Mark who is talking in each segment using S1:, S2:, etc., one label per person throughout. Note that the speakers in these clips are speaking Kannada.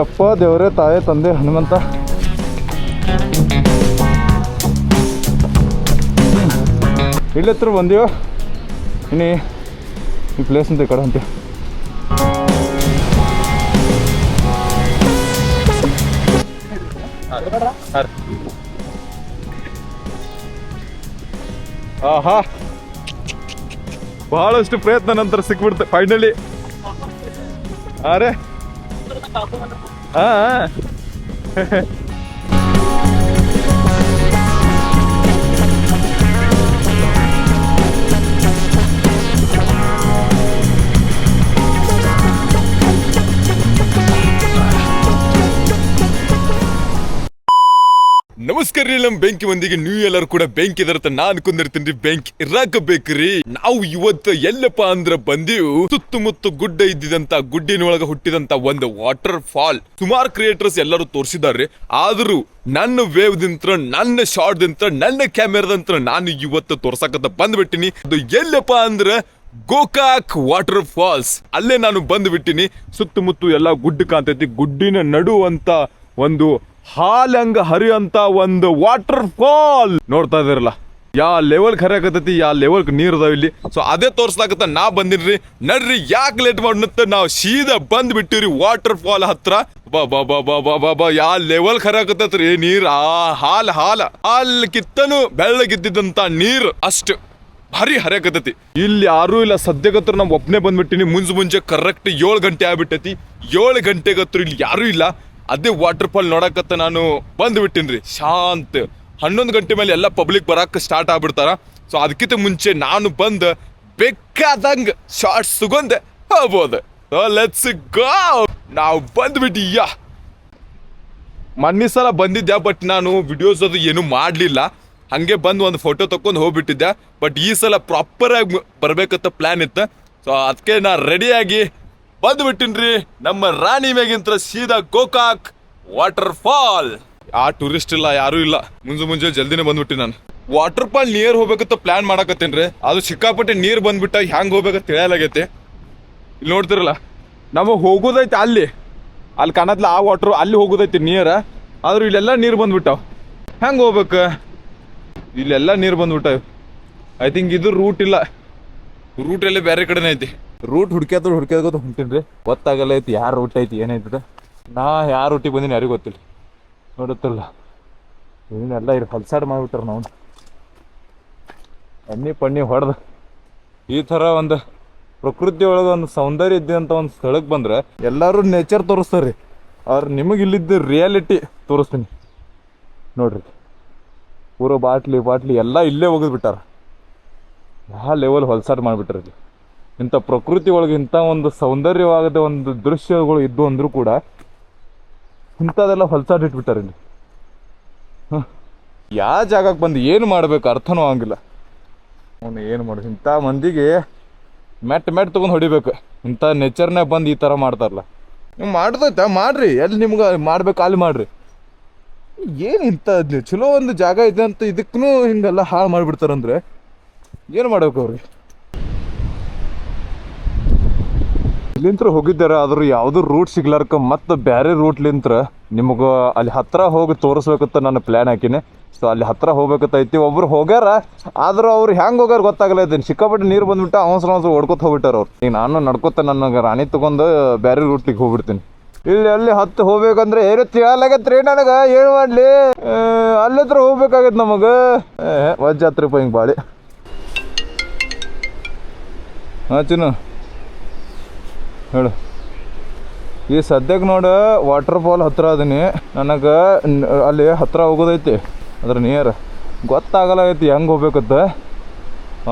S1: ಅಪ್ಪ ದೇವರೇ ತಾಯೇ ತಂದೆ ಹನುಮಂತ. ಇಲ್ಲಿ ಹತ್ರ ಬಂದೀವ ಇನ್ನಿ ಈ ಪ್ಲೇಸ್ ಅಂತ ಕಡೆ ಅಂತೀವಿ ಆಹಾ. ಬಹಳಷ್ಟು ಪ್ರಯತ್ನ ನಂತರ ಸಿಕ್ಬಿಡ್ತೆ ಫೈನಲಿ ಅರೆ. ಹಾ ನಮ್ ಬೆಂಕಿ ಮಂದಿಗೆ ನೀವು ಎಲ್ಲರೂ ಕೂಡ ಬೆಂಕಿ ಇದರತ್ತ ನಾನು ಕುಂದಿರ್ತೀನಿ ಬೆಂಕಿ ಇರಾಕ ಬೇಕ್ರಿ ನಾವು ಇವತ್ತು ಎಲ್ಲಪ್ಪ ಅಂದ್ರ ಬಂದಿವು. ಸುತ್ತಮುತ್ತ ಗುಡ್ಡ ಇದ್ದಿದಂತ, ಗುಡ್ಡಿನೊಳಗ ಹುಟ್ಟಿದಂತ ಒಂದು ವಾಟರ್ ಫಾಲ್ ಸುಮಾರು ಕ್ರಿಯೇಟರ್ಸ್ ಎಲ್ಲರೂ ತೋರಿಸಿದ್ದಾರೆ ಆದ್ರೂ ನನ್ನ ವೇವ್ ದಿಂತ್ರ, ನನ್ನ ಶಾರ್ಟ್ ದಿಂತ್ರ, ನನ್ನ ಕ್ಯಾಮೆರಾದಂತ್ರ ನಾನು ಇವತ್ತು ತೋರ್ಸಕತ್ತ ಬಂದ್ಬಿಟ್ಟಿನಿ. ಅದು ಎಲ್ಲಪ್ಪ ಅಂದ್ರ ಗೋಕಾಕ್ ವಾಟರ್ ಫಾಲ್ಸ್ ಅಲ್ಲೇ ನಾನು ಬಂದ್ಬಿಟ್ಟಿನಿ. ಸುತ್ತಮುತ್ತ ಎಲ್ಲ ಗುಡ್ಡ ಕಾಣ್ತೈತಿ. ಗುಡ್ಡಿನ ನಡುವಂತ ಒಂದು ಹಾಲಂಗ ಹರಿಯಂತ ಒಂದು ವಾಟರ್ ಫಾಲ್ ನೋಡ್ತಾ ಇದಿರಲ್ಲ ಯಾ ಲೆವೆಲ್ ಕರಿಯಾಕತೈತಿ ಯಾ ಲೆವೆಲ್ ನೀರ್ ಅದಾವ ಇಲ್ಲಿ. ಸೊ ಅದೇ ತೋರ್ಸ್ಲಾಕತ್ತ, ನಾ ಬಂದಿನ್ರಿ ನಡ್ರಿ, ಯಾಕೆ ಲೇಟ್ ಮಾಡ್ನತ್ತ? ನಾವು ಸೀದಾ ಬಂದ್ ಬಿಟ್ಟಿವ್ರಿ ವಾಟರ್ ಫಾಲ್ ಹತ್ರ. ಬಾ ಬಾ ಬಾ ಬಾ ಬಾ ಬಾ ಬಾ, ಯಾ ಲೆವೆಲ್ ಕರಿಯಾಕತೈತ್ರಿ ನೀರ್? ಆ, ಹಾಲ್, ಹಾಲ. ಹಾಲ್ ಕಿತ್ತನು ಬೆಳ್ಳಗಿದ್ದಂತ ನೀರ್ ಅಷ್ಟು ಭಾರಿ ಹರಿಯಾಕತೈತಿ ಇಲ್ಲಿ ಯಾರು ಇಲ್ಲ ಸದ್ಯಗತ್ರ ನಾವು ಒಬ್ಬನೇ ಬಂದ್ಬಿಟ್ಟಿನಿ. ಮುಂಜ್ ಮುಂಜೆ ಕರೆಕ್ಟ್ ಏಳು ಗಂಟೆ ಆಗ್ಬಿಟ್ಟೈತಿ. ಏಳು ಗಂಟೆಗತ್ರ ಇಲ್ಲಿ ಯಾರು ಇಲ್ಲ. ಅದೇ ವಾಟರ್ ಫಾಲ್ ನೋಡಕತ್ತ ನಾನು ಬಂದ್ಬಿಟ್ಟಿನ್ರಿ ಶಾಂತ್. ಹನ್ನೊಂದು ಗಂಟೆ ಮೇಲೆ ಎಲ್ಲ ಪಬ್ಲಿಕ್ ಬರಕ್ಕೆ ಸ್ಟಾರ್ಟ್ ಆಗ್ಬಿಡ್ತಾರ. ಸೊ ಅದಕ್ಕಿಂತ ಮುಂಚೆ ನಾನು ಬಂದು ಬೇಕಾದಂಗ ಶಾರ್ಟ್ಸ್ ತಗೊಂಡೆ. ಹೋಗ್ಬೋದು. ಲೆಟ್ಸ್ ಗೋ ನಾವು ಬಂದ್ಬಿಟ್ಟಿಯ ಮೊನ್ನೆ ಸಲ ಬಂದಿದ್ದೆ ಬಟ್ ನಾನು ವಿಡಿಯೋಸ್ ಅದು ಏನು ಮಾಡಲಿಲ್ಲ. ಹಂಗೆ ಬಂದು ಒಂದು ಫೋಟೋ ತಕೊಂಡು ಹೋಗ್ಬಿಟ್ಟಿದ್ದೆ ಬಟ್ ಈ ಸಲ ಪ್ರಾಪರ್ ಆಗಿ ಬರ್ಬೇಕಂತ ಪ್ಲಾನ್ ಇತ್ತು. ಸೊ ಅದಕ್ಕೆ ನಾ ರೆಡಿಯಾಗಿ ಬಂದ್ಬಿಟ್ಟಿನ್ರಿ. ನಮ್ಮ ರಾಣಿ ಮೇಗಿಂತ ಸೀದಾ ಗೋಕಾಕ್ ವಾಟರ್ ಫಾಲ್ ಆ ಟೂರಿಸ್ಟ್ ಇಲ್ಲ, ಯಾರು ಇಲ್ಲ. ಮುಂಜು ಮುಂಜೆ ಜಲ್ದಿನೇ ಬಂದ್ಬಿಟ್ಟಿ ನಾನು. ವಾಟರ್ ಫಾಲ್ ನಿಯರ್ ಹೋಗ್ಬೇಕಂತ ಪ್ಲಾನ್ ಮಾಡಕತ್ತೇನ್ರಿ ಅದು ಸಿಕ್ಕಾಪಟ್ಟೆ ನೀರ್ ಬಂದ್ಬಿಟ್ಟ ಹ್ಯಾಂಗ್ ಹೋಗ್ಬೇಕ ತಿಳಿಯಲಾಗೈತಿ. ಇಲ್ಲಿ ನೋಡ್ತಿರಲ್ಲ ನಮಗೆ ಹೋಗೋದೈತೆ ಅಲ್ಲಿ. ಅಲ್ಲಿ ಕಾಣತ್ಲ ಆ ವಾಟರ್ ಅಲ್ಲಿ ಹೋಗೋದೈತಿ ನೀರ. ಆದ್ರೂ ಇಲ್ಲೆಲ್ಲ ನೀರು ಬಂದ್ಬಿಟ್ಟಾವ. ಹೆಂಗೆ ಹೋಗ್ಬೇಕು? ಇಲ್ಲೆಲ್ಲ ನೀರು ಬಂದ್ಬಿಟ್ಟಾವ. ಐ ಥಿಂಕ್ ಇದು ರೂಟ್ ಇಲ್ಲ. ರೂಟ್ ಎಲ್ಲ ಬೇರೆ ಕಡೆನೇ ಐತಿ. ರೂಟ್ ಹುಡ್ಕ್ಯಾದ್ರು ಹುಡ್ಕ್ಯಾದ ರೀ ಗೊತ್ತಾಗಲ್ಲ ಐತಿ ಯಾರು ರೂಟ್ ಐತಿ ಏನೈತಿ ನಾ ಯಾರು ರೂಟಿಗೆ ಬಂದೀನಿ ಯಾರಿಗೂ ಗೊತ್ತಿಲ್ಲ. ನೋಡುತ್ತಲ್ಲ. ಇವನ್ನೆಲ್ಲ ಇದು ಹಲ್ಸಾಡ್ ಮಾಡ್ಬಿಟ್ರ ನಾವು ಎಣ್ಣೆ ಪಣ್ಣಿ ಹೊಡೆದು ಈ ಥರ ಒಂದು ಪ್ರಕೃತಿ ಒಳಗೆ ಒಂದು ಸೌಂದರ್ಯ ಇದ್ದಂಥ ಒಂದು ಸ್ಥಳಕ್ಕೆ ಬಂದ್ರೆ ಎಲ್ಲರೂ ನೇಚರ್ ತೋರಿಸ್ತಾರೆ ಅವ್ರು ನಿಮಗೆ ಇಲ್ಲಿದ್ದ ರಿಯಾಲಿಟಿ ತೋರಿಸ್ತೀನಿ. ನೋಡ್ರಿ. ಪೂರ ಬಾಟ್ಲಿ ಬಾಟ್ಲಿ ಎಲ್ಲ ಇಲ್ಲೇ ಒಗೆದ್ಬಿಟ್ಟಾರ ಯಾವ ಲೆವೆಲ್ ಹೊಲ್ಸಾಡ್ ಮಾಡಿಬಿಟ್ರಿ ಇಂಥ ಪ್ರಕೃತಿ ಒಳಗೆ ಇಂಥ ಒಂದು ಸೌಂದರ್ಯವಾಗದ ಒಂದು ದೃಶ್ಯಗಳು ಇದ್ದು ಅಂದ್ರೂ ಕೂಡ ಇಂಥದೆಲ್ಲ ಹೊಲ್ಸಾಡಿಟ್ಬಿಟ್ಟಾರೆ ಇಲ್ಲಿ. ಇಲ್ಲಿ ಯಾವ ಜಾಗಕ್ಕೆ ಬಂದು ಏನು ಮಾಡ್ಬೇಕು ಅರ್ಥನೂ ಆಗಂಗಿಲ್ಲ. ಅವನು ಏನು ಮಾಡೋದು ಇಂಥ ಮಂದಿಗೆ ಮೆಟ್ ಮೆಟ್ ತೊಗೊಂಡು ಹೊಡಿಬೇಕು. ಇಂಥ ನೇಚರ್ನಾಗ ಬಂದು ಈ ಥರ ಮಾಡ್ತಾರಲ್ಲ. ನೀವು ಮಾಡ್ದೈತ ಮಾಡ್ರಿ. ಎಲ್ಲಿ ನಿಮ್ಗೆ ಮಾಡ್ಬೇಕು ಅಲ್ಲಿ ಮಾಡ್ರಿ. ಏನು ಇಂಥ ಚಲೋ ಒಂದು ಜಾಗ ಇದೆ ಅಂತ ಇದಕ್ಕೂ ಹಿಂಗೆಲ್ಲ ಹಾಳು ಮಾಡಿಬಿಡ್ತಾರಂದ್ರೆ ಏನು ಮಾಡ್ಬೇಕು ಅವ್ರಿಗೆ? ಇಲ್ಲಿಂತ್ರ ಹೋಗಿದ್ದಾರ, ಆದ್ರೂ ಯಾವ್ದು ರೂಟ್ ಸಿಗ್ಲಾರ್ಕ ಮತ್ತು ಬೇರೆ ರೂಟ್ಲಿಂತ್ರ ನಿಮಗೆ ಅಲ್ಲಿ ಹತ್ತಿರ ಹೋಗಿ ತೋರಿಸ್ಬೇಕಂತ ನಾನು ಪ್ಲ್ಯಾನ್ ಹಾಕಿನಿ. ಸೊ ಅಲ್ಲಿ ಹತ್ತಿರ ಹೋಗ್ಬೇಕಂತ ಒಬ್ರು ಹೋಗ್ಯಾರ, ಆದ್ರೆ ಅವ್ರು ಹೆಂಗೆ ಹೋಗ್ಯಾರ ಗೊತ್ತಾಗಲ್ಲ ಐತಿ ಸಿಕ್ಕಾಪಟ್ಟೆ ನೀರು ಬಂದ್ಬಿಟ್ಟು ಅವಸರ ಅವಸರ ಓಡ್ಕೊತ ಹೋಗ್ಬಿಟ್ಟಾರ ಅವ್ರು. ಈಗ ನಾನು ನಡ್ಕೊತ ನನ್ನ ರಾಣಿ ತೊಗೊಂಡು ಬೇರೆ ರೂಟ್ಲಿಗೆ ಹೋಗ್ಬಿಡ್ತೀನಿ. ಇಲ್ಲಿ ಅಲ್ಲಿ ಹತ್ತು ಹೋಗ್ಬೇಕಂದ್ರೆ ಏನು ರೀ ನನಗೆ, ಏನು ಮಾಡಲಿ? ಅಲ್ಲಿ ಹತ್ರ ಹೋಗ್ಬೇಕಾಗತ್ತೆ ನಮಗೆ. ರೂಪಾಯಿ ಹಿಂಗೆ ಬಾಳಿ. ಹಾಂ ಹೇಳು. ಈ ಸದ್ಯಕ್ಕೆ ನೋಡು ವಾಟರ್ ಫಾಲ್ ಹತ್ತಿರ ಅದೀನಿ. ನನಗೆ ಅಲ್ಲಿ ಹತ್ತಿರ ಹೋಗೋದೈತಿ, ಅದ್ರ ನಿಯರ್ ಗೊತ್ತಾಗಲ್ಲ ಐತಿ ಹೆಂಗೆ ಹೋಗ್ಬೇಕತ್ತ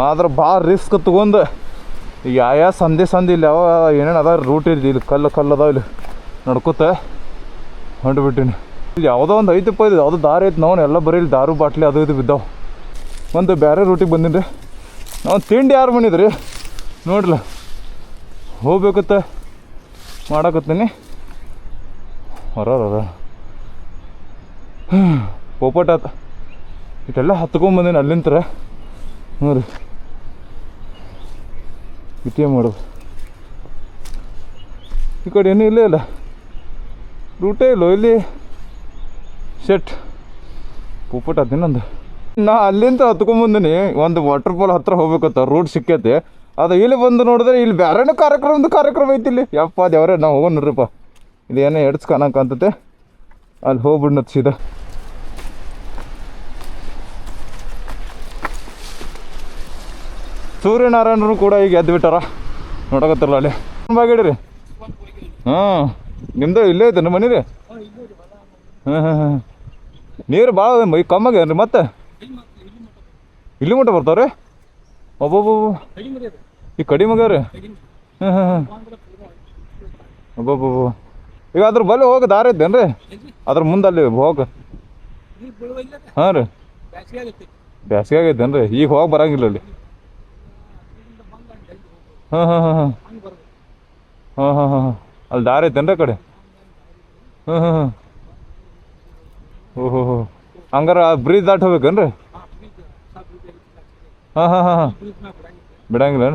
S1: ಆದ್ರೆ ಭಾಳ ರಿಸ್ಕ್ ತೊಗೊಂಡು. ಈಗ ಯಾವ ಸಂಧಿ ಸಂದಿ ಇಲ್ಲಿ ಯಾವ ಏನೇನು ಅದ ರೂಟ್ ಇಲ್ಲಿ ಇಲ್ಲಿ ಕಲ್ಲು ಕಲ್ಲು ಅದಾವ ಇಲ್ಲಿ. ನಡ್ಕೋತ ಹೊಂಟ್ಬಿಟ್ಟಿನಿ. ಇಲ್ಲಿ ಯಾವುದೋ ಒಂದು ಐತಪ್ಪ ಇದು ಯಾವುದೋ ದಾರಿ ಐತಿ ನಾವು ಎಲ್ಲ ಬರೀ ಇಲ್ಲಿ ದಾರು ಬಾಟ್ಲಿ ಅದು ಇದು ಬಿದ್ದಾವೆ. ಒಂದು ಬೇರೆ ರೂಟಿಗೆ ಬಂದೀನಿ ರೀ ನಾವು ತಿಂಡಿ ಯಾರು ಬಂದಿದ್ರಿ ನೋಡ್ರಲ್ಲ ಹೋಗ್ಬೇಕತ್ತ. ಮಾಡಕತ್ತೀನಿ. ಹೊರ ಪೋಪಟ್ ಆತ ಇಟ್ಟೆಲ್ಲ ಹತ್ಕೊಂಬಂದಿನಿ ಅಲ್ಲಿಂದ ಹ್ಞೂ ರೀ ಇಟೇ ಮಾಡೋದು. ಈ ಕಡೆ ಏನೂ ಇಲ್ಲೇ ಇಲ್ಲ. ರೂಟೇ ಇಲ್ಲೋ ಇಲ್ಲಿ. ಶೆಟ್. ಪುಪ್ಪಟ ನಂದು ನಾ ಅಲ್ಲಿಂದ ಹತ್ಕೊಂಬಂದಿನಿ ಒಂದು ವಾಟರ್ ಫಾಲ್ ಹತ್ರ ಹೋಗ್ಬೇಕಂತ ರೂಟ್ ಸಿಕ್ಕೈತೆ. ಅದು ಇಲ್ಲಿ ಬಂದು ನೋಡಿದ್ರೆ ಇಲ್ಲಿ ಬೇರೆನೂ ಕಾರ್ಯಕ್ರಮದ ಕಾರ್ಯಕ್ರಮ ಐತಿ ಇಲ್ಲಿ. ಯಪ್ಪ ದೇವ್ರೆ, ನಾವು ಹೋಗೋಣ ನೋಡ್ರಿಪ್ಪ ಇದೇನೋ ಎಡ್ಸ್ ಅಂತತೆ ಅಲ್ಲಿ ಹೋಗ್ಬಿಡ್ನತ್ ಸೀದಾ. ಸೂರ್ಯನಾರಾಯಣರು ಕೂಡ ಈಗ ಎದ್ದು ಬಿಟ್ಟಾರ. ನೋಡಕತ್ತಲ್ಲ ಅಲ್ಲಿ. ಬಾಗಿಡ್ರಿ ಹಾಂ, ನಿಮ್ದು ಇಲ್ಲೇ ಐತೆ, ನಮ್ಮ ಮನೆ ರೀ? ಹಾಂ ಹಾಂ ಹಾಂ. ನೀರು ಭಾಳ ಮೈ ಕಮ್ಮಾಗ್ಯಾನ್ರಿ ಮತ್ತೆ? ಇಲ್ಲಿ ಮಟ್ಟ ಬರ್ತಾವ್ರಿ? ಒಬ್ಬೊಬ್ಬ ಈ ಕಡಿಮೆ ಆಗ್ಯಾವ್ರಿ ಹಾಂ ಹಾಂ ಹಾಂ ಈಗ ಅದ್ರ ಬಲ್ಲಿ ಹೋಗಿ, ದಾರಿ ಐತೇನ್ರಿ ಅದ್ರ ಮುಂದೆ ಅಲ್ಲಿ ಹೋಗ. ಹಾಂ ರೀ. ಬ್ಯಾಸಿಗೆ ಆಗೈತೇನ್ರಿ ಈಗ ಹೋಗಿ ಬರಂಗಿಲ್ಲ ಅಲ್ಲಿ. ಹಾಂ ಹಾಂ ಹಾಂ ಹಾಂ ಹಾಂ ಹಾಂ ಹಾಂ ಹಾಂ ಅಲ್ಲಿ ದಾರಿ ಐತೇನ್ರಿ ಕಡೆ? ಹಾಂ ಹಾಂ ಹಾಂ ಓಹೋ, ಹೋ ಹಂಗಾರ ಬ್ರಿಡ್ಜ್ ದಾಟ್ ಹೋಗ್ಬೇಕೇನ್ರಿ? ಹಾಂ ಹಾಂ ಹಾಂ ಹಾಂ. ಬಿಡಂಗಿಲ್ಲ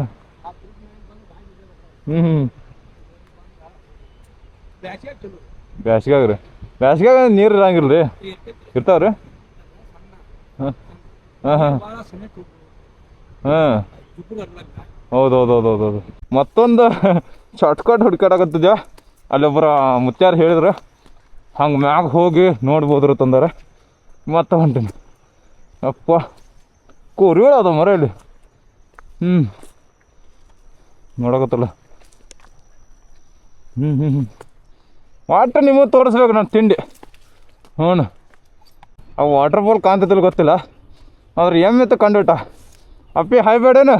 S1: ಹ್ಞೂ ಬ್ಯಾಸ್ಗ್ಯಾಗ ರೀ ಬ್ಯಾಸ್ಗ್ಯಾಗ ನೀರು ಇರಂಗಿಲ್ಲ ರೀ ಇರ್ತಾವ ರೀ ಹಾಂ ಹಾಂ ಹಾಂ. ಹಾಂ. ಹೌದು ಹೌದು ಹೌದು ಹೌದು ಹೌದು ಮತ್ತೊಂದು ಶಾರ್ಟ್ಕಟ್ ಹುಡ್ಕಾಡಕತ್ತಿದ್ಯ ಅಲ್ಲೊಬ್ಬರ ಮುತ್ಯಾರು ಹೇಳಿದ್ರು. ಹಂಗೆ ಮ್ಯಾಗ ಹೋಗಿ ನೋಡ್ಬೋದ್ರು ತಂದಾರೆ. ಮತ್ತೆ ಹೊಂಟೀನಿ. ಅಪ್ಪ ಕೋರಿ ಅದ ಮರ ಇಲ್ಲಿ ಹ್ಞೂ ನೋಡಕತ್ತಲ್ಲ. ಹ್ಞೂ ಹ್ಞೂ ಹ್ಞೂ ಒಟ್ಟು ನಿಮಗೆ ತೋರಿಸ್ಬೇಕು ನಾನು ತಿಂಡಿ. ಹ್ಞೂ ಆ ವಾಟರ್ ಫಾಲ್ ಕಾಣ್ತೈತಿಲ್ಲ ಗೊತ್ತಿಲ್ಲ. ಆದ್ರೆ ಎಮ್ಮೆ ಎತ್ತ ಕಂಡುಬಿಟ್ಟ ಅಪ್ಪಿ ಹಾಯ್ ಬೇಡೇನು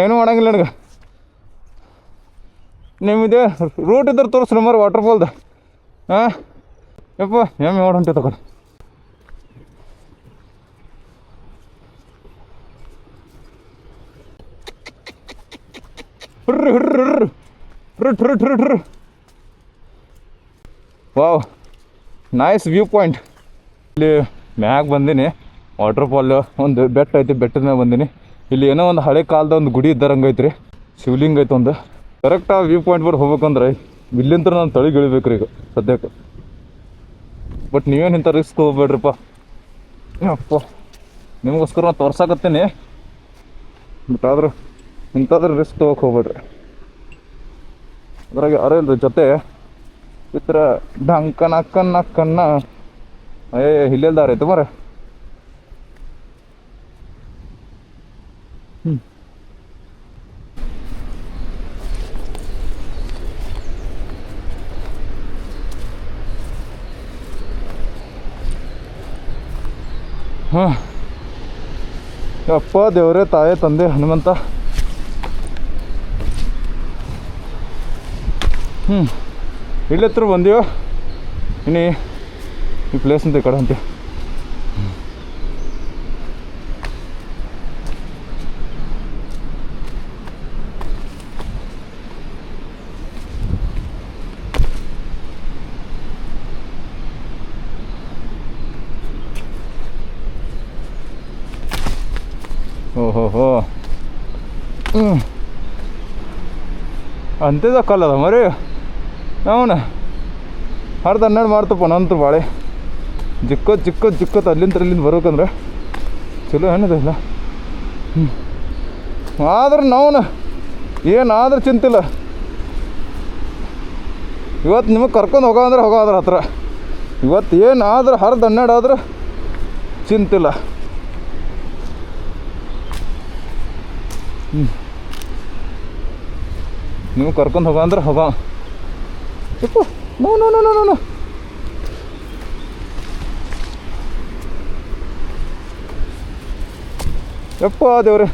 S1: ಏನೂ? ಮಾಡಂಗಿಲ್ಲ ನನಗೆ. ನಿಮ್ಮದು ರೂಟ್ ಇದ್ರೆ ತೋರಿಸ್ ನಮ್ಮ ವಾಟರ್ ಫಾಲ್ದು ಹಾಂ ಯಪ್ಪ, ಎಮ್ಮೆ ಹೊಂಟಿ ತಗೊಳ್ಳಿ ಹುರ್ರಿ ಹುರ್ರಿ ಹುರ್ರಿ. ವಾವ್ ನೈಸ್ ವ್ಯೂ ಪಾಯಿಂಟ್ ಇಲ್ಲಿ ಮ್ಯಾಗ ಬಂದೀನಿ. ವಾಟರ್ ಫಾಲ್ ಒಂದು ಬೆಟ್ಟ ಐತಿ, ಬೆಟ್ಟದ ಮ್ಯಾಗ ಬಂದೀನಿ. ಇಲ್ಲಿ ಏನೋ ಒಂದು ಹಳೆ ಕಾಲದ ಒಂದು ಗುಡಿ ಇದ್ದಾರಂಗೆ ಐತ್ರಿ ಶಿವಲಿಂಗ ಐತೆ ಒಂದು. ಕರೆಕ್ಟ್ ಆ ವ್ಯೂ ಪಾಯಿಂಟ್ ಬರ್ ಹೋಗ್ಬೇಕಂದ್ರೆ ಇಲ್ಲಿಂತ್ರ ನಾನು ತಳಿಗೆ ರೀ ಈಗ ಸದ್ಯಕ್ಕೆ. ಬಟ್ ನೀವೇನು ಇಂಥ ರಿಸ್ಕ್ ಹೋಗ್ಬೇಡ್ರಿಪ್ಪ ಅಪ್ಪ ನಿಮಗೋಸ್ಕರ ನಾನು ತೋರ್ಸಾಕತ್ತೀನಿ. ಬಟ್ ಆದರೂ ಇಂಥದ್ರ ರಿಸ್ಕ್ ತೊಗೋಕೆ ಹೋಗ್ಬೇಡ್ರಿ. ಅದ್ರಾಗ ಅರಲ್ರ ಜೊತೆ ಈ ಥರ ಢಂಕನ ಅಕ್ಕನ, ಅಕ್ಕನ್ನ. ಏ ಹಿಲ್ಲೆಲ್ದಾರ ತುಮಾರ ಮರ ಹ್ಞೂ ಹಾಂ. ಅಪ್ಪ ತಾಯೇ, ತಂದೆ, ಹನುಮಂತ. ಹ್ಞೂ ಇಲ್ಲತ್ರ ಬಂದೀವ ಇನ್ನು ಈ ಪ್ಲೇಸ್ ಅಂತ ಈ ಕಡೆ ಅಂತೀವಿ ಓಹೋ ಹೋ ಹ್ಞೂ ಅಂತಿದ ಕಲ್ಲದ ಮರಿ ಅವನ ಅರ್ಧ ಹನ್ನೆರಡು ಮಾಡ್ತಪ್ಪ ನಂತು ಬಾಳೆ. ಚಿಕ್ಕದ್ ಚಿಕ್ಕೋದು ಚಿಕ್ಕದ್ ಅಲ್ಲಿಂದ ಅಲ್ಲಿಂದ ಬರ್ಬೇಕಂದ್ರೆ ಚಲೋ ಏನಿದೆ ಹ್ಞೂ ಆದ್ರೆ ನಾವನ ಏನಾದ್ರೂ ಚಿಂತಿಲ್ಲ. ಇವತ್ತು ನಿಮಗೆ ಕರ್ಕೊಂಡು ಹೋಗೋ ಅಂದ್ರೆ ಹೋಗೋ ಅದ್ರ ಹತ್ರ. ಇವತ್ತು ಏನಾದ್ರೂ ಹರ್ದು ಹನ್ನೆರಡು ಆದ್ರೆ ಚಿಂತಿಲ್ಲ. ನೀವು ಕರ್ಕೊಂಡು ಹೋಗೋ ಅಂದ್ರೆ ಹೋಗೋ. ಯಪ್ಪ no no no no no no. ಯಪ್ಪ ದೇವ್ರೆ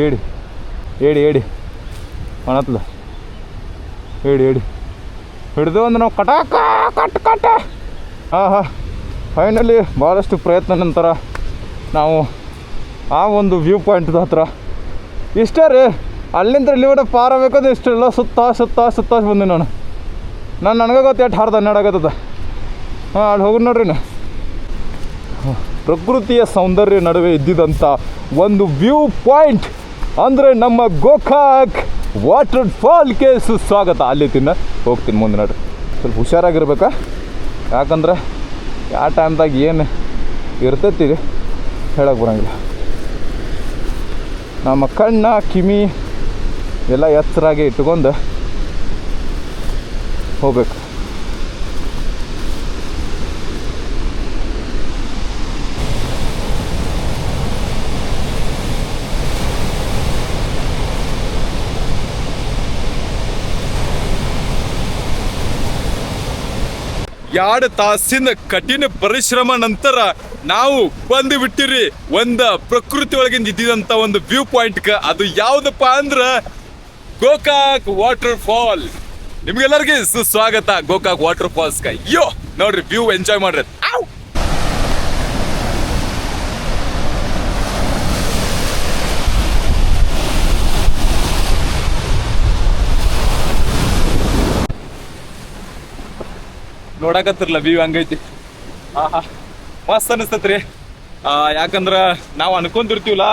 S1: ಏಡಿ ಏಡಿ ಏಡಿ ಕಾಣತ್ಲ. ಏಡಿ ಏಡಿ ಹಿಡಿದು ಒಂದು ನಾವು ಕಟಾಕ ಕಟ್ ಕಟ್ಟ ಹಾಂ ಹಾಂ ಫೈನಲಿ ಭಾಳಷ್ಟು ಪ್ರಯತ್ನ ನಂತರ ನಾವು ಆ ಒಂದು ವ್ಯೂ ಪಾಯಿಂಟ್ ಹತ್ರ. ಇಷ್ಟೇ ರೀ, ಅಲ್ಲಿಂದ ಇಲ್ಲಿ ಕೂಡ ಪಾರ ಬೇಕಾದ್ರೆ ಇಷ್ಟೆಲ್ಲ ಸುತ್ತ ಸುತ್ತ ಸುತ್ತ ಬಂದೆ ನಾನು.
S2: ನಾನು ನನಗೆ ಗೊತ್ತು ಎಷ್ಟು ಹಾರ್ದು ಹನ್ನೆರಡು ಹಾಂ, ಅಲ್ಲಿ ಹೋಗಿ ನೋಡ್ರಿ ನಾ ಪ್ರಕೃತಿಯ ಸೌಂದರ್ಯ ನಡುವೆ ಇದ್ದಿದ್ದಂಥ ಒಂದು ವ್ಯೂ ಪಾಯಿಂಟ್ ಅಂದರೆ ನಮ್ಮ ಗೋಕಾಕ್ ವಾಟರ್ ಫಾಲ್ಗೆ ಸುಸ್ವಾಗತ. ಅಲ್ಲಿ ತಿನ್ನ, ಹೋಗ್ತೀನಿ ಮುಂದೆ ನೋಡ್ರಿ. ಸ್ವಲ್ಪ ಹುಷಾರಾಗಿರ್ಬೇಕಾ? ಯಾಕಂದ್ರೆ, ಆ ಟೈಮ್ದಾಗ ಏನು ಇರ್ತೈತಿ ಹೇಳಕ್ಕೆ ಬರಂಗಿಲ್ಲ. ನಮ್ಮ ಕಣ್ಣ ಕಿಮಿ ಎಲ್ಲ ಎತ್ತರಾಗಿ ಇಟ್ಕೊಂಡು ಹೋಗ್ಬೇಕು.
S1: ಎರಡು ತಾಸಿನ ಕಠಿಣ ಪರಿಶ್ರಮ ನಂತರ ನಾವು ಬಂದು ಬಿಟ್ಟಿರಿ. ಒಂದ ಪ್ರಕೃತಿ ಒಳಗಿಂದ ಇದ್ದಿದಂತ ಒಂದು ವ್ಯೂ ಪಾಯಿಂಟ್ ಅದು ಯಾವ್ದಪ್ಪ ಅಂದ್ರ ಗೋಕಾಕ್ ವಾಟರ್ ಫಾಲ್ ನಿಮ್ಗೆಲ್ಲರಿಗೆ ಸುಸ್ವಾಗತ ಗೋಕಾಕ್ ವಾಟರ್ ಫಾಲ್ಸ್ ಅಯ್ಯೋ ನೋಡ್ರಿ ವ್ಯೂ ಎಂಜಾಯ್ ಮಾಡ್ರಿ. ನೋಡಕತ್ತಿರ್ಲ ವ್ಯೂ ಹಂಗೈತಿ. ಆಹಾ. ಮಸ್ತ್ ಅನಿಸ್ತತ್ರಿ ಯಾಕಂದ್ರ ನಾವು ಅನ್ಕೊಂಡಿರ್ತೀವಲ್ಲ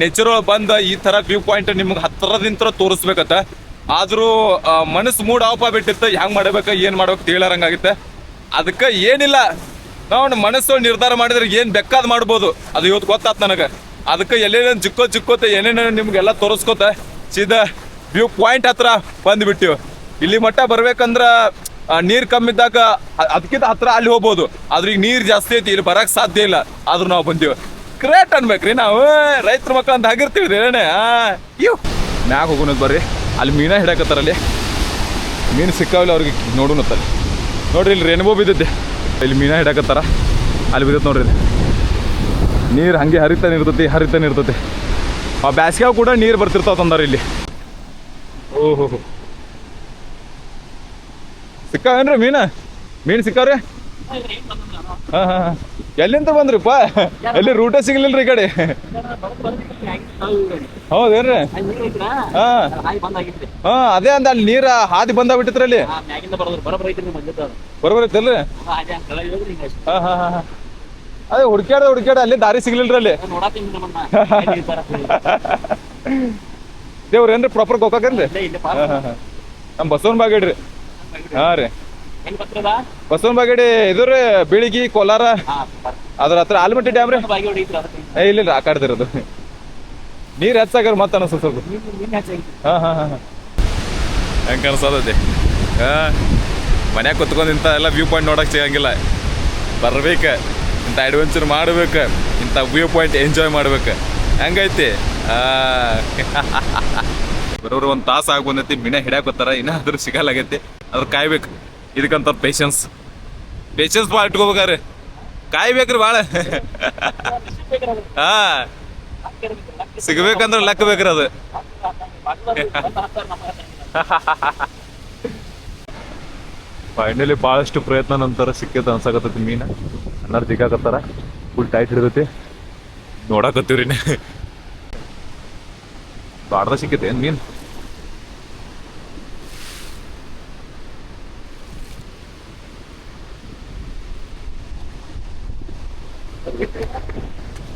S1: ನೇಚರ್ ಬಂದ ಈ ತರ ವ್ಯೂ ಪಾಯಿಂಟ್ ನಿಮ್ಗೆ ಹತ್ತಿರದಿಂದ ತೋರಿಸ್ಬೇಕತ್ತ. ಆದ್ರೂ ಮನಸ್ಸು ಮೂಡ್ ಆಫ್ ಆಗ್ಬಿಟ್ಟಿತ್ತ ಹೆಂಗ್ ಮಾಡ್ಬೇಕ, ಏನ್ ಮಾಡ್ಬೇಕು ತಿಳಾರಂಗಾಗಿತ್ತ ಅದಕ್ಕೆ ಏನಿಲ್ಲ. ನಾವು ಮನಸ್ಸು ನಿರ್ಧಾರ ಮಾಡಿದ್ರೆ ಏನು ಬೇಕಾದ್ ಮಾಡ್ಬೋದು. ಅದು ಇವತ್ತು ಗೊತ್ತಾತ್ ನನಗೆ. ಅದಕ್ಕೆ ಎಲ್ಲೇನೇನು ಚಿಕ್ಕೋ ಚಿಕ್ಕೋತ ಏನೇನೇನು ನಿಮ್ಗೆಲ್ಲ ತೋರಿಸ್ಕೋತ, ಸೀದಾ ವ್ಯೂ ಪಾಯಿಂಟ್ ಹತ್ರ ಬಂದ್ಬಿಟ್ಟಿವಿ. ಇಲ್ಲಿ ಮಟ್ಟ ಬರ್ಬೇಕಂದ್ರ ನೀರ್ ಕಮ್ಮಿ ಇದ್ದಾಗ ಅದಕ್ಕಿಂತ ಹತ್ರ ಅಲ್ಲಿ ಹೋಗ್ಬೋದು. ಆದ್ರೆ ಈಗ ನೀರ್ ಜಾಸ್ತಿ ಐತಿ, ಇಲ್ಲಿ ಬರಕ್ ಸಾಧ್ಯ ಇಲ್ಲ. ಆದ್ರೂ ನಾವು ಬಂದೀವಿ. ಕ್ರೇಟ್ ಅನ್ಬೇಕ್ರಿ, ನಾವು ರೈತರ ಮಕ್ಕಳು ಅಂತ ಆಗಿರ್ತೀವಿ ರೀ, ಏನೇ ಇವ್ ಮ್ಯಾಗ ಹೋಗೋಣ ಬರ್ರಿ. ಅಲ್ಲಿ ಮೀನ ಹಿಡಕತ್ತಾರಲ್ಲಿ ಮೀನು ಸಿಕ್ಕಾವಿಲ್ಲ ಅವ್ರಿಗೆ ನೋಡೋಣತ್ತಲ್ಲಿ ನೋಡ್ರಿ, ಇಲ್ಲಿ ರೇನ್ಬೋ ಬಿದ್ದೈತೆ. ಇಲ್ಲಿ ಮೀನ ಹಿಡಕತ್ತಾರ ಅಲ್ಲಿ ಬಿದ್ದೈತೆ ನೋಡ್ರಿ ನೀರು ಹಂಗೆ ಹರಿತಾನೆ ಇರ್ತೈತಿ ಹರಿತಾನೆ ಇರ್ತೈತಿ. ಆ ಬ್ಯಾಸ್ಗ್ಯಾಗ ಕೂಡ ನೀರು ಬರ್ತಿರ್ತಾವ ತಂದಾರ ಇಲ್ಲಿ. ಓಹೋ ಸಿಕ್ಕಾವೇನ್ರಿ ಮೀನ? ಮೀನು ಸಿಕ್ಕಾವ್ರಿ? ಹಾ ಹಾ. ಎಲ್ಲಿಂದ ಬಂದ್ರಿಪ್ಪ? ಎಲ್ಲಿ ರೂಟ ಸಿಗ್ಲಿಲ್ರಿ ಈ ಕಡೆ? ಹೌದೇನ್ರಿ? ಹಾ. ಹಾ, ಅದೇ ಅಂದ, ಅಲ್ಲಿ ನೀರ ಹಾದಿ ಬಂದಾಗ್ಬಿಟ್ಟಿತ್ರಿ ಅಲ್ಲಿ. ಬರೋಬರ್ ಹಾ ಹಾ ಹಾ. ಅದೇ ಹುಡ್ಕ್ಯಾಡ ಹುಡ್ಕ್ಯಾಡ ಅಲ್ಲಿ ದಾರಿ ಸಿಗ್ಲಿಲ್ರಿ ಅಲ್ಲಿ. ದೇವ್ರೇನ್ರಿ ಪ್ರಾಪರ್ ಗೋಕಾಕೇನ್ರಿ ನಮ್ಮ ಬಸವನ ಬಾಗೇಡ್ರಿ. ಹಾ ರೀ. ಬಸವನ ಬಾಗೇಡಿ ಇದು ಬಿಳಿಗಿ ಬೀಳಿಗಿ ಕೋಲಾರ. ಅದ್ರ ಹತ್ರ ಆಲ್ಮಟ್ಟಿ ಡ್ಯಾಮ್ ರೀ. ಇಲ್ಲ ಇಲ್ಲ ಆ ಕಡ್ದಿರೋದು ನೀರ್ ಹೆಚ್ಚಾಗ್ರ ಮತ್ತೆ ಅನಿಸ್ತು ಸ್ವಲ್ಪ. ಹಾ ಹಾ ಹಾ ಹೆಂಗ ಅನ್ಸತೈತಿ ಹಾ ಮನ್ಯಾಗ ಕುತ್ಕೊಂಡು ಇಂಥ ಎಲ್ಲ ವ್ಯೂ ಪಾಯಿಂಟ್ ನೋಡಕ್ ಸಿಗಂಗಿಲ್ಲ. ಬರ್ಬೇಕ ಇಂಥ ಅಡ್ವೆಂಚರ್ ಮಾಡ್ಬೇಕು ಇಂಥ ವ್ಯೂ ಪಾಯಿಂಟ್ ಎಂಜಾಯ್ ಮಾಡ್ಬೇಕು. ಹೆಂಗೈತಿ? ಆ ಬರೋರು ಒಂದು ತಾಸು ಆಗಿ ಬಂದೈತಿ ಮೀನ ಹಿಡ್ಯಾಕ ಬರ್ತಾರ ಇನ್ನ ಅದ್ರ ಸಿಗಲ್ಲಾಗೈತಿ ಅದ್ರ ಕಾಯ್ಬೇಕು. ಇದಕ್ಕಂತ ಪೇಷನ್ಸ್ ಪೇಷನ್ಸ್ ಭಾಳ ಇಟ್ಕೋಬೇಕಾರೆ ಕಾಯ್ಬೇಕ್ರಿ ಭಾಳ ಹಾ. ಸಿಗ್ಬೇಕಂದ್ರೆ ಲೆಕ್ಕ ಬೇಕ್ರಿ ಅದು. ಫೈನಲಿ ಭಾಳಷ್ಟು ಪ್ರಯತ್ನ ನಂತರ ಸಿಕ್ಕೈತೆ ಅನ್ಸಾಕತ್ತೈತಿ ಮೀನ. ಅನ್ನಾರು ಸಿಕ್ಕಾಕತ್ತಾರ ಫುಲ್ ಟೈಟ್ ಹಿಡಿದೈತಿ. ನೋಡಾಕತ್ತೀವ್ರಿ ಬಾಡ್ದ ಸಿಕ್ಕೈತೆ ಏನ್ ಮೀನ್?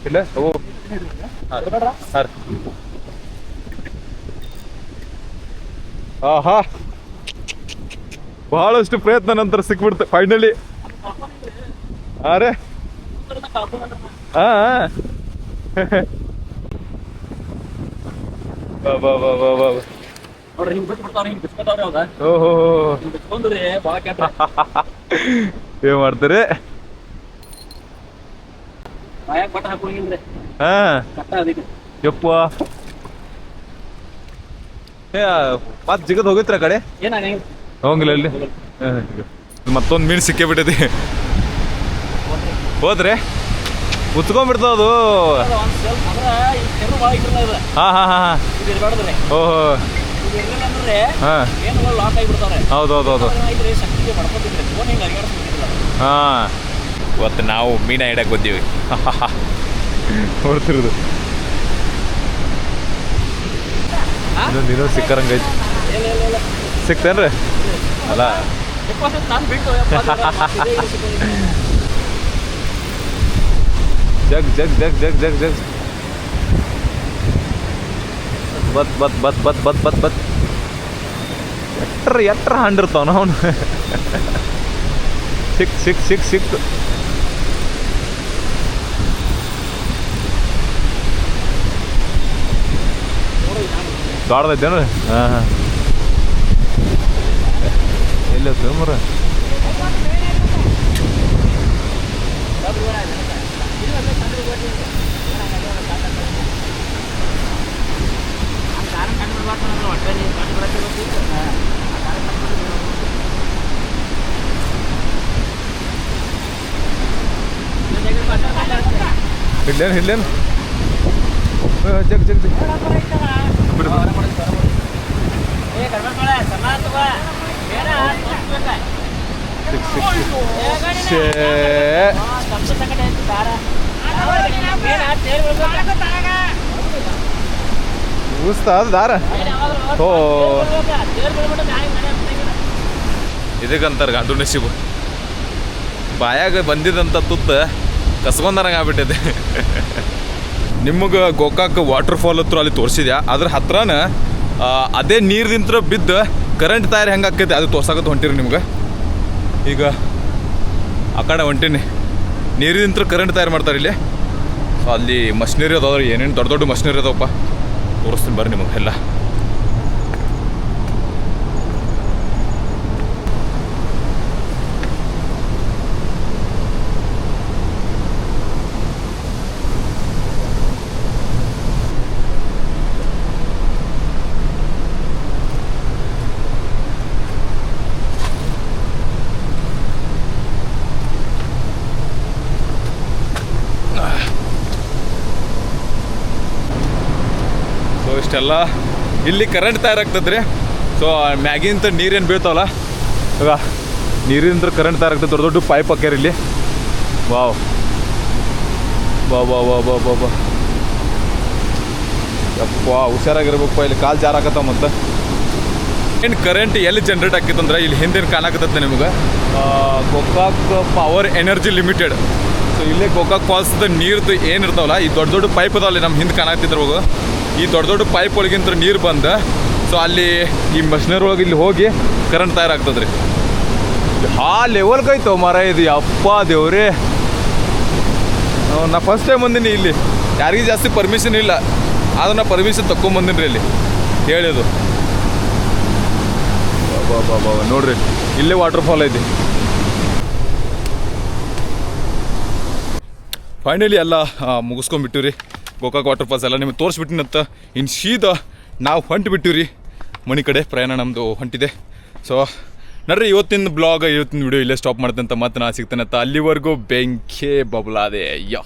S1: ಇಲ್ಲ ಓ ಹಾಂ ಆಹಾ ಬಹಳಷ್ಟು ಪ್ರಯತ್ನ ನಂತರ ಸಿಕ್ಬಿಡ್ತೆ ಫೈನಲಿ ಅರೆ ಹಾ ಬಾ ಬಾ ಬಾ ಬಾ ಬಾ
S3: ನೋಡ್ರಿ ಹಿಂಗ್ ಬಿಟ್ಟು ಬಿಡ್ತಾವ್ರಿ ಹಿಂಗ್ ಬಿಸ್ಕೊತಾವ್ರಿ ಅವಾಗ
S2: ಓಹೋ
S3: ಹಿಂಗ್ ಬಿಚ್ಕೊಂಡ್ರಿ ಬಾಳ ಕೆಟ್ಟ
S2: ಏನ್ ಮಾಡ್ತೀರಿ
S3: ಬಾಯಾಗ ಬಟ್ಟ ಹಾಕೊಂಗಿಲ್ರಿ
S2: ಹಾ. ಯಪ್ಪ. ಮತ್ ಜಿಗದ್ ಹೋಗಿತ್ರ ಕಡೆ? ಹೋಗಿಲ್ಲ ಅಲ್ಲಿ ಮತ್ತೊಂದು ಮೀನು ಸಿಕ್ಕೇ ಬಿಟ್ಟೈತಿ ಹೋದ್ರೆ? ಉತ್ಕೊಂಡ್ಬಿಡ್ತಾವ ಅದು. ಹಾ ಹಾ ಹಾ ಹಾ.
S3: ಇದು ಇರ್ಬಾರ್ದ್ರಿ
S2: ಓಹೋ.
S3: ಇದು ಇರ್ಲಿಲ್ಲ ಅಂದ್ರೆ
S2: ಹಾ.
S1: ಇವತ್ತು ನಾವು ಮೀನ ಇಡಕ್ಕೆ ಬಂದೀವಿ.
S2: ನೋಡ್ತಿರೋದು ಇನ್ನೊಂದು ಇನ್ನೊಂದು
S3: ಇಲ್ಲ
S2: ಸಿಕ್ತೇನ್ರಿ?
S1: ಅಲ್ಲ. ಜಗ್ ಜಗ್ ಜಗ್ ಜಗ್ ಜಗ್ ಜಗ್. ಬತ್ ಬತ್ ಬತ್ ಬತ್ ಬತ್ ಬತ್ ಬತ್. ಎಟ್ರ ಎಟ್ರ ಹಂಡಿರ್ತಾವನ ಅವನು ಸಿಕ್ ಸಿಕ್ ಸಿಕ್ ಸಿಕ್. ದೊಡ್ಡದೈತೇನು ಹಾಂ ಹಾಂ. ಎಲ್ಲಿ ಮರ
S2: ಕಾರಣ
S1: ಇಲ್ಲೇನು ಜಗ್ ಜಗ್ ಜಗ್.
S2: ಸಂಗಡ ದಾರ.
S1: ಓ. ಇದಕ್ಕಂತಾರೆ ಗಂಡು ನಸೀಬು ಬಾಯಾಗ ಬಂದಿದಂಥ ತುತ್ತ ಕಸ್ಕೊಂಡಂಗೆ ಆಗ್ಬಿಟ್ಟಿದೆ ನಿಮಗೆ ಗೋಕಾಕ್ ವಾಟರ್ ಫಾಲ್ ಹತ್ರ ಅಲ್ಲಿ ತೋರಿಸಿದೆ ಅದ್ರ ಹತ್ರನ ಅದೇ ನೀರ್ದಿಂತ ಬಿದ್ದು ಕರೆಂಟ್ ತಯಾರಿ ಹೆಂಗೆ ಆಕೈತೆ ಅದು ತೋರ್ಸಕತ್ತ ಹೊಂಟಿರಿ ನಿಮ್ಗೆ? ಈಗ ಆ ಕಡೆ ಹೊಂಟೀನಿ. ನೀರಿನಿಂತ ಕರೆಂಟ್ ತಯಾರು ಮಾಡ್ತಾರೆ ಇಲ್ಲಿ. ಸೊ ಅಲ್ಲಿ ಮಷಿನರಿ ಅದಾವ್ರಿ. ಏನೇನು ದೊಡ್ಡ ದೊಡ್ಡ ಮಷಿನರಿ ಅದಾವಪ್ಪ. ತೋರಿಸ್ತೀನಿ ಬರ್ರಿ ನಿಮಗೆ ಎಲ್ಲ. ಇಷ್ಟೆಲ್ಲ ಇಲ್ಲಿ ಕರೆಂಟ್ ತಯಾರಾಗ್ತದೆ ರೀ ಸೊ ಮ್ಯಾಗಿಂತ ನೀರೇನು ಬೀಳ್ತಾವಲ್ಲ? ಇವಾಗ ನೀರಿಂದ ಕರೆಂಟ್ ತಯಾರಾಗ್ತದೆ ದೊಡ್ಡ ದೊಡ್ಡ ಪೈಪ್ ಹಾಕ್ಯಾರ ಇಲ್ಲಿ. ವಾವ್ ಬಾ ಬಾ ಬಾ ಬಾ ಬಾ ಬಾ ಯಪ್ಪ ಹುಷಾರಾಗಿರ್ಬೇಕು ಇಲ್ಲಿ ಕಾಲು ಜಾರಾಕತ್ತಾವ ಮತ್ತೆ. ಏನು ಕರೆಂಟ್ ಎಲ್ಲಿ ಜನ್ರೇಟ್ ಆಕಿತ್ತಂದ್ರೆ ಇಲ್ಲಿ ಹಿಂದೇನು ಕಾಣಕತ್ತೈತೆ ನಿಮ್ಗೆ? Gokak power energy limited so ಇಲ್ಲೇ ಗೋಕಾಕ್ ಫಾಲ್ಸ್ದ ನೀರ್ದು ಏನಿರ್ತಾವಲ್ಲ ಈ ದೊಡ್ಡ ದೊಡ್ಡ ಪೈಪ್ ಅದಾವಲ್ಲಿ ನಮ್ಮ ಹಿಂದೆ ಕಾಣಕತ್ತಿದ್ರು ಈ ದೊಡ್ಡ ದೊಡ್ಡ ಪೈಪ್ ಒಳಗಿಂತ ನೀರು ಬಂದ. ಸೊ ಅಲ್ಲಿ ಈ ಮಷಿನರಿ ಒಳಗೆ ಇಲ್ಲಿ ಹೋಗಿ ಕರೆಂಟ್ ತಯಾರಾಗ್ತದೆ ರೀ ಆ ಲೆವೆಲ್ಗೆ ಕೈತವ ಮರ ಇದು ಅಪ್ಪ ದೇವ್ರಿ. ನಾ ಫಸ್ಟ್ ಟೈಮ್ ಬಂದೀನಿ ಇಲ್ಲಿ. ಯಾರಿಗೂ ಜಾಸ್ತಿ ಪರ್ಮಿಷನ್ ಇಲ್ಲ. ಆದ್ರೆ ನಾ ಪರ್ಮಿಷನ್ ತಗೊಂಬಂದಿನಿ ರೀ ಇಲ್ಲಿ. ಹೇಳಿದು ನೋಡ್ರಿ, ಇಲ್ಲೇ ವಾಟರ್ ಫಾಲ್ ಐತಿ. ಫೈನಲಿ ಎಲ್ಲ ಮುಗಿಸ್ಕೊಂಡ್ಬಿಟ್ಟಿವ್ರಿ. ರೀ ಗೋಕಾಕ್ ವಾಟರ್ ಫಾಲ್ಸ್ ಎಲ್ಲ ನಿಮಗೆ ತೋರಿಸ್ಬಿಟ್ಟಿನಂತ. ಇನ್ನು ಸೀದಾ ನಾವು ಹೊಂಟು ರೀ ಮನೆ ಕಡೆ ಪ್ರಯಾಣ ನಮ್ಮದು ಹೊಂಟಿದೆ ಸೊ ನಡ್ರಿ, ಇವತ್ತಿನ ಬ್ಲಾಗ್ ಇವತ್ತಿನ ವಿಡಿಯೋ ಇಲ್ಲೇ ಸ್ಟಾಪ್ ಮಾಡ್ತಂತ ಮತ್ತೆ ನಾನು ಸಿಗ್ತೇನೆ ಅಲ್ಲಿವರೆಗೂ ಬೆಂಕೇ ಬಬಲಾದೆ. ಅಯ್ಯೋ